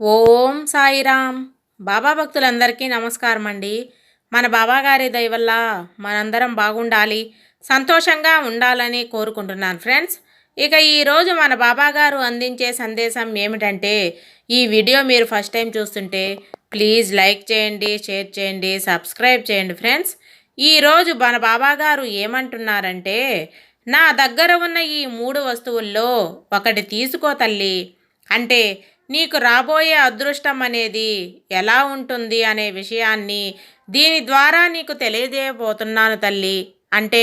ఓం సాయిరామ్. బాబా భక్తులందరికీ నమస్కారం అండి మన బాబాగారి దయ వల్ల మనందరం బాగుండాలి సంతోషంగా ఉండాలని కోరుకుంటున్నాను ఫ్రెండ్స్. ఇక ఈరోజు మన బాబాగారు అందించే సందేశం ఏమిటంటే ఈ వీడియో మీరు ఫస్ట్ టైం చూస్తుంటే ప్లీజ్ లైక్ చేయండి షేర్ చేయండి సబ్స్క్రైబ్ చేయండి ఫ్రెండ్స్. ఈరోజు మన బాబాగారు ఏమంటున్నారంటే నా దగ్గర ఉన్న ఈ మూడు వస్తువుల్లో ఒకటి తీసుకో తల్లి. అంటే నీకు రాబోయే అదృష్టం అనేది ఎలా ఉంటుంది అనే విషయాన్ని దీని ద్వారా నీకు తెలియజేయబోతున్నాను తల్లి. అంటే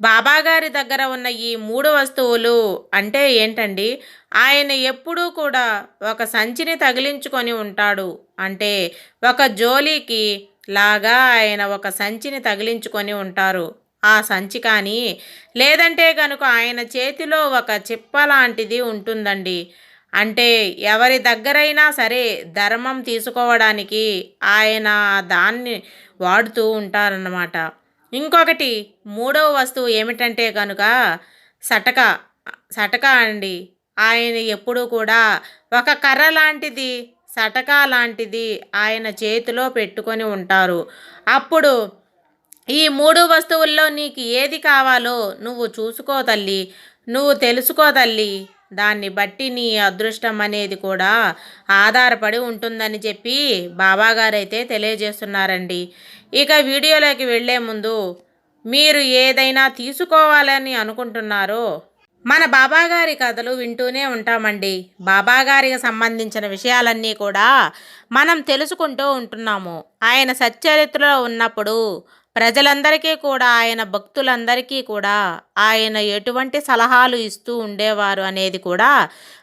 బాబాగారి దగ్గర ఉన్న ఈ మూడు వస్తువులు అంటే ఏంటండి? ఆయన ఎప్పుడూ కూడా ఒక సంచిని తగిలించుకొని ఉంటాడు. అంటే ఒక జోలీకి లాగా ఆయన ఒక సంచిని తగిలించుకొని ఉంటారు. ఆ సంచి కానీ లేదంటే కనుక ఆయన చేతిలో ఒక చిప్ప లాంటిది ఉంటుందండి. అంటే ఎవరి దగ్గరైనా సరే ధర్మం తీసుకోవడానికి ఆయన దాన్ని వాడుతూ ఉంటారన్నమాట. ఇంకొకటి మూడవ వస్తువు ఏమిటంటే కనుక సటక సటక అండి. ఆయన ఎప్పుడూ కూడా ఒక కర్ర లాంటిది సటక లాంటిది ఆయన చేతిలో పెట్టుకొని ఉంటారు. అప్పుడు ఈ మూడు వస్తువుల్లో నీకు ఏది కావాలో నువ్వు చూసుకో తల్లి నువ్వు తెలుసుకో తల్లి దాన్ని బట్టి నీ అదృష్టం అనేది కూడా ఆధారపడి ఉంటుందని చెప్పి బాబాగారైతే తెలియజేస్తున్నారండి. ఇక వీడియోలోకి వెళ్ళే ముందు మీరు ఏదైనా తీసుకోవాలని అనుకుంటున్నారో మన బాబాగారి కథలు వింటూనే ఉంటామండి. బాబాగారికి సంబంధించిన విషయాలన్నీ కూడా మనం తెలుసుకుంటూ ఉంటున్నాము. ఆయన సచ్చరిత్రలో ఉన్నప్పుడు ప్రజలందరికీ కూడా ఆయన భక్తులందరికీ కూడా ఆయన ఎటువంటి సలహాలు ఇస్తూ ఉండేవారు అనేది కూడా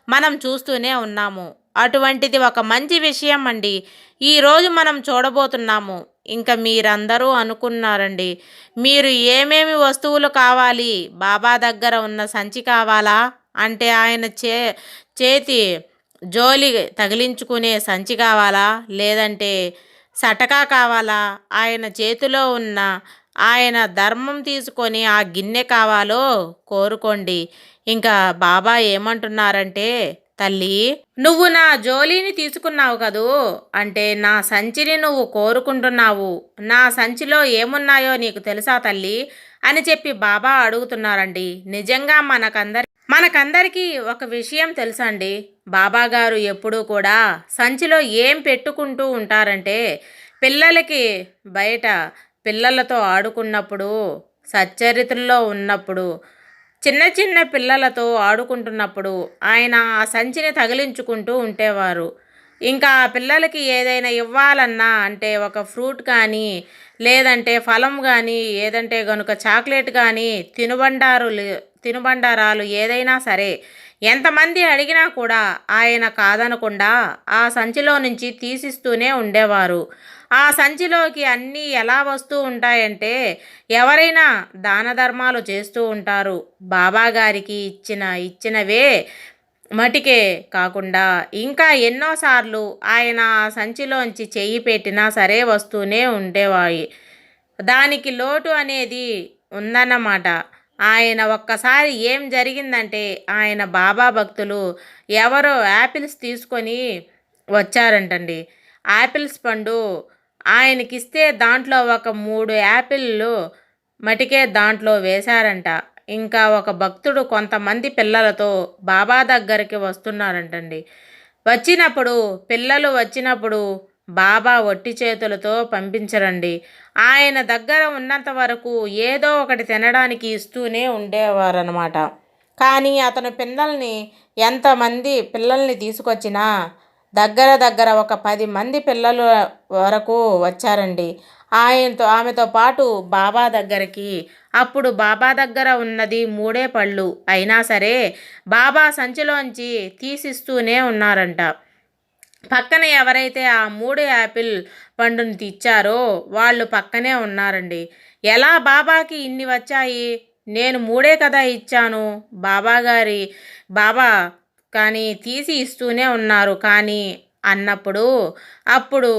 మనం చూస్తూనే ఉన్నాము. అటువంటిది ఒక మంచి విషయం అండి. ఈరోజు మనం చూడబోతున్నాము. ఇంకా మీరందరూ అనుకున్నారండి. మీరు ఏమేమి వస్తువులు కావాలి? బాబా దగ్గర ఉన్న సంచి కావాలా? అంటే ఆయన చే చేతి జోలి తగిలించుకునే సంచి కావాలా? లేదంటే సటకా కావాలా? ఆయన చేతిలో ఉన్న ఆయన ధర్మం తీసుకొని ఆ గిన్నె కావాలో? కోరుకోండి. ఇంకా బాబా ఏమంటున్నారంటే తల్లి నువ్వు నా జోలీని తీసుకున్నావు కదూ? అంటే నా సంచిని నువ్వు కోరుకుంటున్నావు. నా సంచిలో ఏమున్నాయో నీకు తెలుసా తల్లి? అని చెప్పి బాబా అడుగుతున్నారండి. నిజంగా మనకందరి మనకందరికీ ఒక విషయం తెలుసండి. బాబాగారు ఎప్పుడూ కూడా సంచిలో ఏం పెట్టుకుంటూ ఉంటారంటే పిల్లలకి బయట పిల్లలతో ఆడుకున్నప్పుడు సచ్చరిత్రలో ఉన్నప్పుడు చిన్న చిన్న పిల్లలతో ఆడుకుంటున్నప్పుడు ఆయన ఆ సంచిని తగిలించుకుంటూ ఉండేవారు ఇంకా పిల్లలకి ఏదైనా ఇవ్వాలన్నా అంటే ఒక ఫ్రూట్ కానీ లేదంటే ఫలం కానీ ఏదంటే కనుక చాక్లెట్ కానీ తినుబండారులు తినుబండారాలు ఏదైనా సరే ఎంతమంది అడిగినా కూడా ఆయన కాదనకుండా ఆ సంచిలో నుంచి తీసిస్తూనే ఉండేవారు. ఆ సంచిలోకి అన్నీ ఎలా వస్తూ ఉంటాయంటే ఎవరైనా దాన ధర్మాలు చేస్తూ ఉంటారు. బాబాగారికి ఇచ్చిన ఇచ్చినవే మటికే కాకుండా ఇంకా ఎన్నోసార్లు ఆయన సంచిలోంచి చెయ్యి పెట్టినా సరే వస్తూనే ఉండేవాయి. దానికి లోటు అనేది ఉందన్నమాట. ఆయన ఒక్కసారి ఏం జరిగిందంటే ఆయన బాబా భక్తులు ఎవరో యాపిల్స్ తీసుకొని వచ్చారంటండి. యాపిల్స్ పండు ఆయనకిస్తే దాంట్లో ఒక మూడు యాపిల్లు మటికే దాంట్లో వేశారంట. ఇంకా ఒక భక్తుడు కొంతమంది పిల్లలతో బాబా దగ్గరికి వస్తున్నారంటండి. వచ్చినప్పుడు పిల్లలు వచ్చినప్పుడు బాబా ఒట్టి చేతులతో పంపించరండి. ఆయన దగ్గర ఉన్నంత వరకు ఏదో ఒకటి తినడానికి ఇస్తూనే ఉండేవారనమాట కానీ అతను పిల్లల్ని ఎంతమంది పిల్లల్ని తీసుకొచ్చినా దగ్గర దగ్గర ఒక పది మంది పిల్లలు వరకు వచ్చారండి. ఆయనతో ఆమెతో పాటు బాబా దగ్గరికి. అప్పుడు బాబా దగ్గర ఉన్నది మూడే పళ్ళు. అయినా సరే బాబా సంచిలోంచి తీసిస్తూనే ఉన్నారంట. పక్కన ఎవరైతే ఆ మూడు యాపిల్ పండుని తెచ్చారో వాళ్ళు పక్కనే ఉన్నారండి. ఎలా బాబాకి ఇన్ని వచ్చాయి? నేను మూడే కదా ఇచ్చాను. బాబా గారి బాబా కానీ తీసి ఇస్తూనే ఉన్నారు. కానీ అన్నప్పుడు అప్పుడు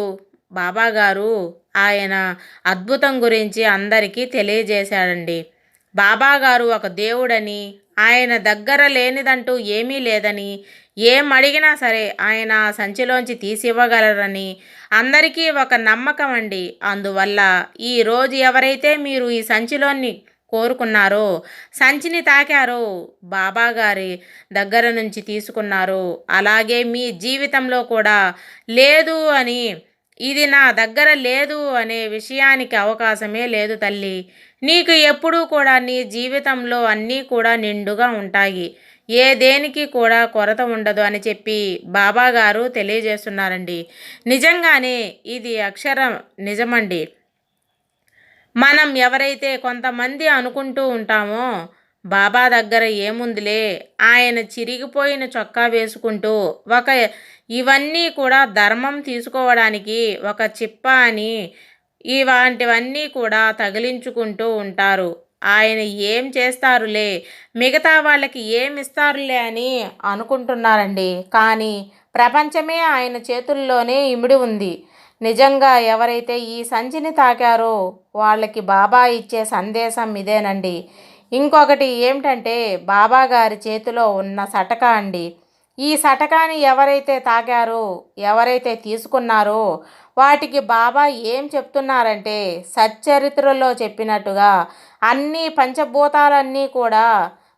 బాబాగారు ఆయన అద్భుతం గురించి అందరికీ తెలియజేశాడండి. బాబాగారు ఒక దేవుడని ఆయన దగ్గర లేనిదంటూ ఏమీ లేదని ఏం అడిగినా సరే ఆయన సంచిలోంచి సంచిలోంచి తీసివ్వగలరని అందరికీ ఒక నమ్మకం అండి. అందువల్ల ఈరోజు ఎవరైతే మీరు ఈ సంచిలోని కోరుకున్నారో సంచిని తాకారో బాబాగారి దగ్గర నుంచి తీసుకున్నారు అలాగే మీ జీవితంలో కూడా లేదు అని ఇది నా దగ్గర లేదు అనే విషయానికి అవకాశమే లేదు తల్లి. నీకు ఎప్పుడూ కూడా నీ జీవితంలో అన్నీ కూడా నిండుగా ఉంటాయి. ఏ దేనికి కూడా కొరత ఉండదు అని చెప్పి బాబా గారు తెలియజేస్తున్నారండి. నిజంగానే ఇది అక్షరం నిజమండి. మనం ఎవరైతే కొంతమంది అనుకుంటూ ఉంటామో బాబా దగ్గర ఏముందిలే? ఆయన చిరిగిపోయిన చొక్కా వేసుకుంటూ ఒక ఇవన్నీ కూడా ధర్మం తీసుకోవడానికి ఒక చిప్ప అని ఇలాంటివన్నీ కూడా తగిలించుకుంటూ ఉంటారు. ఆయన ఏం చేస్తారులే? మిగతా వాళ్ళకి ఏం ఇస్తారులే అని అనుకుంటున్నారండి. కానీ ప్రపంచమే ఆయన చేతుల్లోనే ఇమిడి ఉంది. నిజంగా ఎవరైతే ఈ సంచిని తాకారో వాళ్ళకి బాబా ఇచ్చే సందేశం ఇదేనండి. ఇంకొకటి ఏమిటంటే బాబా గారి చేతిలో ఉన్న సటక అండి. ఈ సటకాని ఎవరైతే తాగారో ఎవరైతే తీసుకున్నారో వాటికి బాబా ఏం చెప్తున్నారంటే సచ్చరిత్రలో చెప్పినట్టుగా అన్ని పంచభూతాలన్నీ కూడా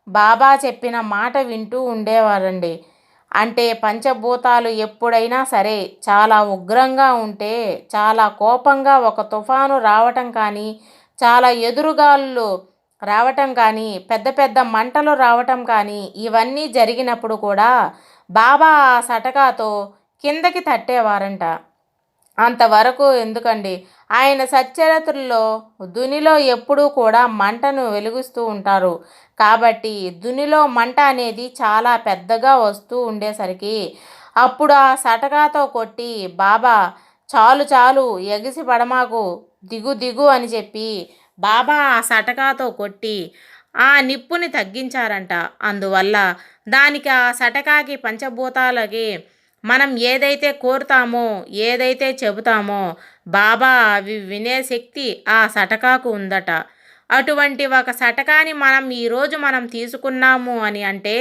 బాబా చెప్పిన మాట వింటూ ఉండేవారండి. అంటే పంచభూతాలు ఎప్పుడైనా సరే చాలా ఉగ్రంగా ఉంటే చాలా కోపంగా ఒక తుఫాను రావటం కానీ చాలా ఎదురుగాళ్ళు రావటం కానీ పెద్ద పెద్ద మంటలు రావటం కానీ ఇవన్నీ జరిగినప్పుడు కూడా బాబా ఆ సటకాతో కిందకి తట్టేవారంట. అంతవరకు ఎందుకండి? ఆయన సచ్చరిత్రలో దునిలో ఎప్పుడూ కూడా మంటను వెలుగుస్తూ ఉంటారు. కాబట్టి దునిలో మంట అనేది చాలా పెద్దగా వస్తూ ఉండేసరికి అప్పుడు ఆ సటకాతో కొట్టి బాబా చాలు చాలు ఎగిసి పడమాకు దిగు దిగు అని చెప్పి బాబా ఆ సటకాతో కొట్టి ఆ నిప్పుని తగ్గించారంట. అందువల్ల దానికి ఆ సటకాకి పంచభూతాలకి మనం ఏదైతే కోరుతామో ఏదైతే చెబుతామో బాబా అవి వినే శక్తి ఆ సటకాకు ఉందట. అటువంటి ఒక సటకాని మనం ఈరోజు మనం తీసుకున్నాము అని అంటే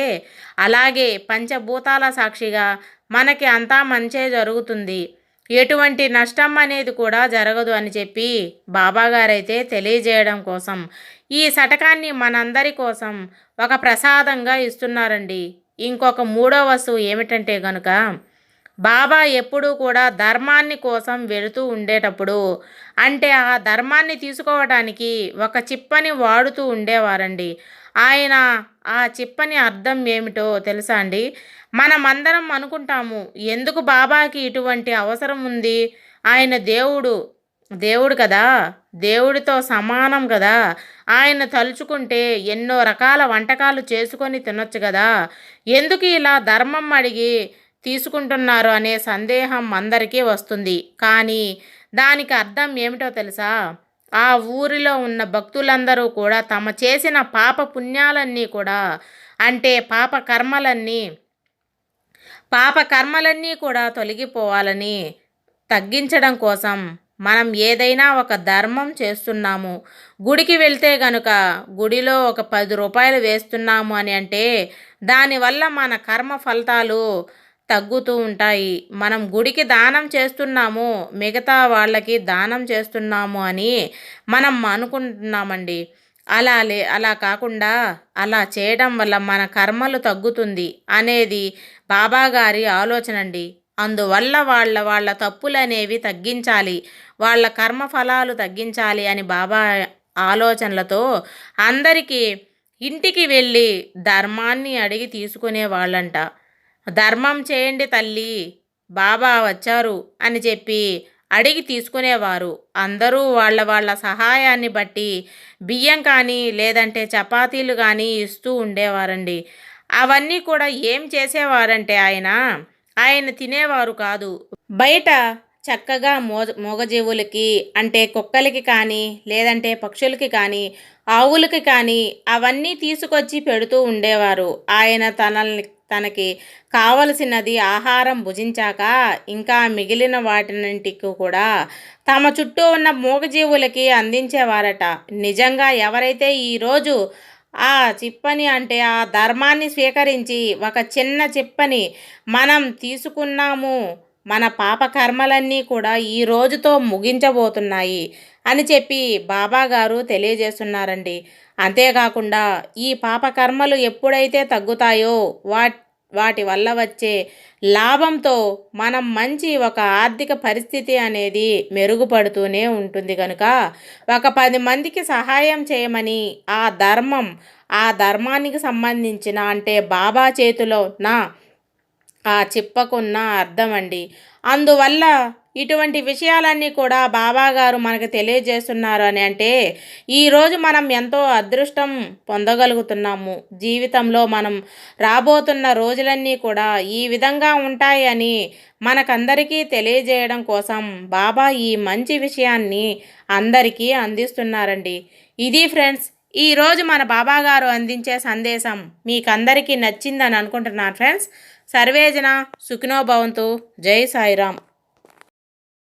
అలాగే పంచభూతాల సాక్షిగా మనకి అంతా మంచే జరుగుతుంది. ఎటువంటి నష్టం అనేది కూడా జరగదు అని చెప్పి బాబాగారైతే తెలియజేయడం కోసం ఈ శటకాన్ని మనందరి కోసం ఒక ప్రసాదంగా ఇస్తున్నారండి. ఇంకొక మూడో వస్తువు ఏమిటంటే గనుక బాబా ఎప్పుడూ కూడా ధర్మాన్ని కోసం వెళుతూ ఉండేటప్పుడు అంటే ఆ ధర్మాన్ని తీసుకోవడానికి ఒక చిప్పని వాడుతూ ఉండేవారండి. ఆయన ఆ చిప్పని అర్థం ఏమిటో తెలుసా అండి? మనమందరం అనుకుంటాము ఎందుకు బాబాకి ఇటువంటి అవసరం ఉంది? ఆయన దేవుడు దేవుడు కదా? దేవుడితో సమానం కదా? ఆయన తలుచుకుంటే ఎన్నో రకాల వంటకాలు చేసుకొని తినొచ్చు కదా? ఎందుకు ఇలా ధర్మం అడిగి తీసుకుంటున్నారు? అనే సందేహం అందరికీ వస్తుంది. కానీ దానికి అర్థం ఏమిటో తెలుసా? ఆ ఊరిలో ఉన్న భక్తులందరూ కూడా తమ చేసిన పాప పుణ్యాలన్నీ కూడా అంటే పాప కర్మలన్నీ పాప కర్మలన్నీ కూడా తొలగిపోవాలని తగ్గించడం కోసం మనం ఏదైనా ఒక ధర్మం చేస్తున్నాము. గుడికి వెళ్తే గనుక గుడిలో ఒక పది రూపాయలు వేస్తున్నాము అని అంటే దానివల్ల మన కర్మ ఫలితాలు తగ్గుతూ ఉంటాయి. మనం గుడికి దానం చేస్తున్నాము మిగతా వాళ్ళకి దానం చేస్తున్నాము అని మనం అనుకుంటున్నామండి. అలా లే అలా కాకుండా అలా చేయడం వల్ల మన కర్మలు తగ్గుతుంది అనేది బాబాగారి ఆలోచన అండి. అందువల్ల వాళ్ళ వాళ్ళ తప్పులు అనేవి తగ్గించాలి వాళ్ళ కర్మ ఫలాలు తగ్గించాలి అని బాబా ఆలోచనలతో అందరికీ ఇంటికి వెళ్ళి ధర్మాన్ని అడిగి తీసుకునే వాళ్ళంట. ధర్మం చేయండి తల్లి బాబా వచ్చారు అని చెప్పి అడిగి తీసుకునేవారు. అందరూ వాళ్ళ వాళ్ళ సహాయాన్ని బట్టి బియ్యం కానీ లేదంటే చపాతీలు కానీ ఇస్తూ ఉండేవారండి. అవన్నీ కూడా ఏం చేసేవారంటే ఆయన ఆయన తినేవారు కాదు. బయట చక్కగా మో మూగజీవులకి అంటే కుక్కలకి కానీ లేదంటే పక్షులకి కానీ ఆవులకి కానీ అవన్నీ తీసుకొచ్చి పెడుతూ ఉండేవారు. ఆయన తనల్ని తనకి కావలసినది ఆహారం భుజించాక ఇంకా మిగిలిన వాటినంటికి కూడా తమ చుట్టూ ఉన్న మూగజీవులకి అందించేవారట. నిజంగా ఎవరైతే ఈరోజు ఆ చిప్పని అంటే ఆ ధర్మాన్ని స్వీకరించి ఒక చిన్న చిప్పని మనం తీసుకున్నాము మన పాపకర్మలన్నీ కూడా ఈ రోజుతో ముగించబోతున్నాయి. అని చెప్పి బాబా గారు తెలియజేస్తున్నారండి. అంతేకాకుండా ఈ పాపకర్మలు ఎప్పుడైతే తగ్గుతాయో వా వాటి వల్ల వచ్చే లాభంతో మనం మంచి ఒక ఆర్థిక పరిస్థితి అనేది మెరుగుపడుతూనే ఉంటుంది కనుక ఒక పది మందికి సహాయం చేయమని ఆ ధర్మం ఆ ధర్మానికి సంబంధించిన అంటే బాబా చేతిలో నా ఆ చిప్పకున్న అర్థం అండి అందువల్ల ఇటువంటి విషయాలన్నీ కూడా బాబాగారు మనకు తెలియజేస్తున్నారు అని అంటే ఈరోజు మనం ఎంతో అదృష్టం పొందగలుగుతున్నాము. జీవితంలో మనం రాబోతున్న రోజులన్నీ కూడా ఈ విధంగా ఉంటాయని మనకందరికీ తెలియజేయడం కోసం బాబా ఈ మంచి విషయాన్ని అందరికీ అందిస్తున్నారండి. ఇది ఫ్రెండ్స్ ఈరోజు మన బాబా గారు అందించే సందేశం మీకందరికీ నచ్చిందని అనుకుంటున్నాను ఫ్రెండ్స్. సర్వేజన సుఖినో భవంతు. జై సాయిరామ్.